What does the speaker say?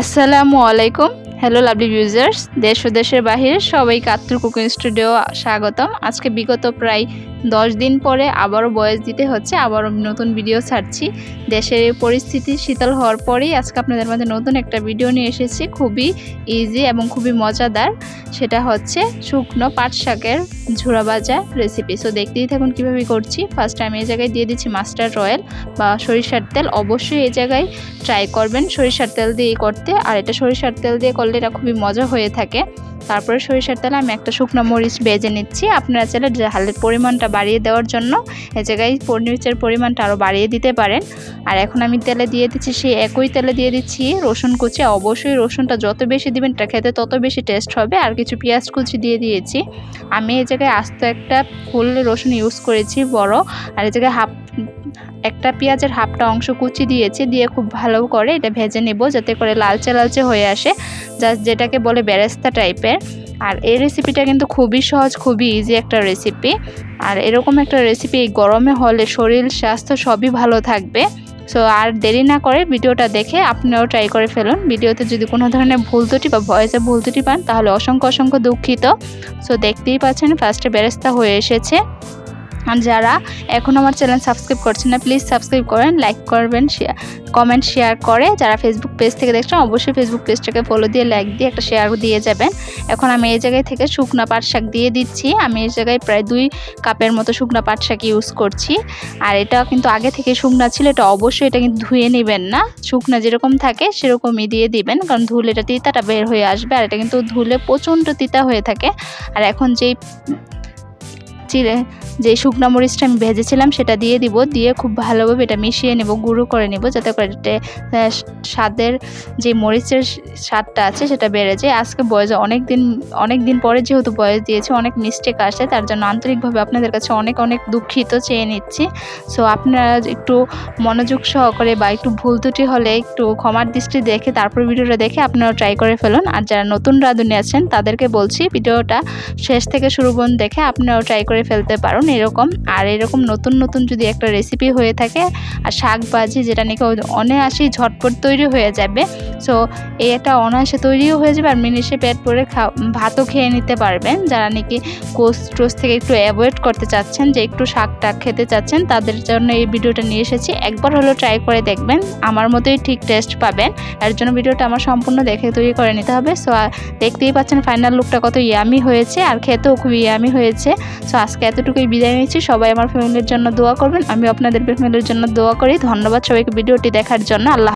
আসসালামু আলাইকুম। Hello lovely ভিউজার্স দেশ ও দেশের বাহিরে সবাইকে আত্মুর কুকিং স্টুডিও স্বাগতম। আজকে বিগত প্রায় দশ দিন পরে আবারও বয়স দিতে হচ্ছে, আবারও নতুন ভিডিও ছাড়ছি। দেশের পরিস্থিতি শীতল হওয়ার পরেই আজকে আপনাদের মাঝে নতুন একটা ভিডিও নিয়ে এসেছি, খুবই ইজি এবং খুবই মজাদার। সেটা হচ্ছে শুকনো পাট শাকের ঝুড়া ভাজা রেসিপি সো দেখতেই থাকুন কীভাবে করছি। ফার্স্ট আমি এই জায়গায় দিয়ে দিচ্ছি মাস্টার্ড অয়েল বা সরিষার তেল। অবশ্যই এই জায়গায় ট্রাই করবেন সরিষার তেল দিয়ে করতে। আর এটা সরিষার তেল দিয়ে করলে এটা খুবই মজা হয়ে থাকে। তারপরে সরিষার তেলে আমি একটা শুকনো মরিচ বেজে নিচ্ছি। আপনারা চাইলে ঝালের পরিমাণটা বাড়িয়ে দেওয়ার জন্য এ জায়গায় মরিচের পরিমাণটা আরও বাড়িয়ে দিতে পারেন। আর এখন আমি তেলে দিয়ে দিচ্ছি সেই একই তেলে দিয়ে দিচ্ছি রসুন কুচি। অবশ্যই রসুনটা যত বেশি দিবেন এটা খেতে তত বেশি টেস্ট হবে। আর কিছু পেঁয়াজ কুচি দিয়ে দিয়েছি। আমি এ জায়গায় আস্ত একটা ফুল রসুন ইউজ করেছি বড়। আর এই জায়গায় হাফ একটা পেঁয়াজের হাফটা অংশ কুচি দিয়েছি। দিয়ে খুব ভালো করে এটা ভেজে নেব যাতে করে লালচে লালচে হয়ে আসে। জাস্ট যেটাকে বলে বেরেস্তা টাইপের। আর এই রেসিপিটা কিন্তু খুবই সহজ, খুবই ইজি একটা রেসিপি আর এরকম একটা রেসিপি গরমে হলে শরীর, স্বাস্থ্য সবই ভালো থাকবে। সো আর দেরি না করে ভিডিওটা দেখে আপনিও ট্রাই করে ফেলুন। ভিডিওতে যদি কোনো ধরনের ভুল ত্রুটি বা ভয়েসে ভুল ত্রুটি পান, তাহলে অসংখ্য অসংখ্য দুঃখিত। সো দেখতেই পাচ্ছেন ফার্স্টে বেরেস্তা হয়ে এসেছে। আর যারা এখন আমার চ্যানেল সাবস্ক্রাইব করছেন না প্লিজ সাবস্ক্রাইব করেন লাইক করবেন শেয়ার কমেন্ট শেয়ার করে। যারা ফেসবুক পেজ থেকে দেখছেন, অবশ্যই ফেসবুক পেজটাকে ফলো দিয়ে লাইক দিয়ে একটা শেয়ার দিয়ে যাবেন। এখন আমি এই জায়গায় থেকে শুকনা পাট শাক দিয়ে দিচ্ছি। আমি এই জায়গায় প্রায় দুই কাপের মতো শুকনা পাট শাক ইউজ করছি। আর এটা কিন্তু আগে থেকে শুকনা ছিল, এটা অবশ্যই এটা কিন্তু ধুয়ে নেবেন না। শুকনা যেরকম থাকে, সেরকমই দিয়ে দিবেন। কারণ ধুলে এটা তিতাটা বের হয়ে আসবে, আর এটা কিন্তু ধুলে প্রচণ্ড তিতা হয়ে থাকে। আর এখন যেই চিড়ে যে শুকনো মরিচটা আমি ভেজেছিলাম সেটা দিয়ে দিব, দিয়ে খুব ভালোভাবে এটা মিশিয়ে নেব, গুঁড়ো করে নেব যাতে করে স্বাদের যে মরিচের স্বাদটা আছে সেটা বেড়ে যায়। আজকে বয়সে অনেক দিন অনেক দিন পরে যেহেতু বয়স দিয়েছে, অনেক মিস্টেক আসে তার জন্য আন্তরিকভাবে আপনাদের কাছে অনেক অনেক দুঃখিত চেয়ে নিচ্ছি। সো আপনারা একটু মনোযোগ সহকারে বা একটু ভুল ত্রুটি হলে একটু ক্ষমার দৃষ্টি দেখে, তারপর ভিডিওটা দেখে আপনারা ট্রাই করে ফেলুন। আর যারা নতুন রাঁধুনি আছেন, তাদেরকে বলছি, ভিডিওটা শেষ থেকে শুরু পর্যন্ত দেখে আপনারাও ট্রাই করে ফেলতে পারুন। এরকম। আর এরকম নতুন নতুন যদি একটা রেসিপি হয়ে থাকে, আর শাক ভাজি যেটা নাকি অনায়াসেই ঝটপট তৈরি হয়ে যাবে সো এটা অনায়াসে তৈরিও হয়ে যাবে, আর মিনিশে পেট পরে খা ভাতও খেয়ে নিতে পারবেন যারা নাকি কোষ টোস থেকে একটু অ্যাভয়েড করতে চাচ্ছেন, যে একটু শাক টাক খেতে চাচ্ছেন, তাদের জন্য এই ভিডিওটা নিয়ে এসেছি। একবার হলেও ট্রাই করে দেখবেন, আমার মতোই ঠিক টেস্ট পাবেন। এর জন্য ভিডিওটা আমার সম্পূর্ণ দেখে তৈরি করে নিতে হবে। সো দেখতেই পাচ্ছেন ফাইনাল লুকটা কত ইয়ামি হয়েছে, আর খেতেও খুব ইয়ামি হয়েছে। সো আজকে এতটুকুই বিদায় নিচ্ছি। সবাই আমার ফ্যামিলির জন্য দোয়া করবেন। আমি আপনাদের ফ্যামিলির জন্য দোয়া করি। ধন্যবাদ সবাইকে ভিডিওটি দেখার জন্য। আল্লাহ